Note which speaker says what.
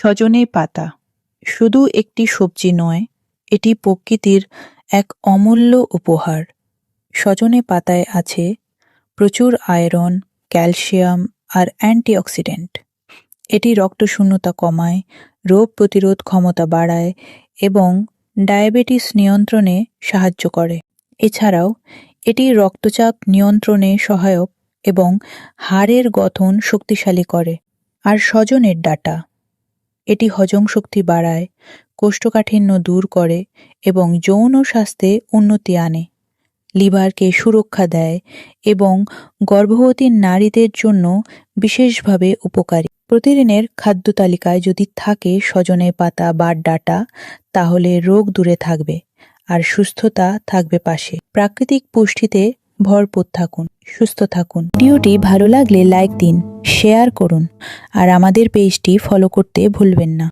Speaker 1: সজনে পাতা। শুধু একটি সবজি নয়, এটি প্রকৃতির এক অমূল্য উপহার। সজনে পাতায় আছে প্রচুর আয়রন, ক্যালসিয়াম আর অ্যান্টিঅক্সিডেন্ট। এটি রক্তশূন্যতা কমায়, রোগ প্রতিরোধ ক্ষমতা বাড়ায় এবং ডায়াবেটিস নিয়ন্ত্রণে সাহায্য করে। এছাড়াও, এটি রক্তচাপ নিয়ন্ত্রণে সহায়ক এবং হাড়ের গঠন শক্তিশালী করে। আর সজনের ডাঁটা। এটি হজম শক্তি বাড়ায়, কোষ্ঠকাঠিন্য দূর করে এবং যৌন স্বাস্থ্যে উন্নতি আনে। লিভারকে সুরক্ষা দেয় এবং গর্ভবতী নারীদের জন্য বিশেষভাবে উপকারী। প্রতিদিনের খাদ্য তালিকায় যদি থাকে সজনে পাতা বা ডাঁটা, তাহলে রোগ দূরে থাকবে আর সুস্থতা থাকবে পাশে। প্রাকৃতিক পুষ্টিতে ভরপুর থাকুন। সুস্থ থাকুন। ভিডিওটি ভালো লাগলে লাইক দিন, শেয়ার করুন, আর আমাদের পেজটি ফলো করতে ভুলবেন না।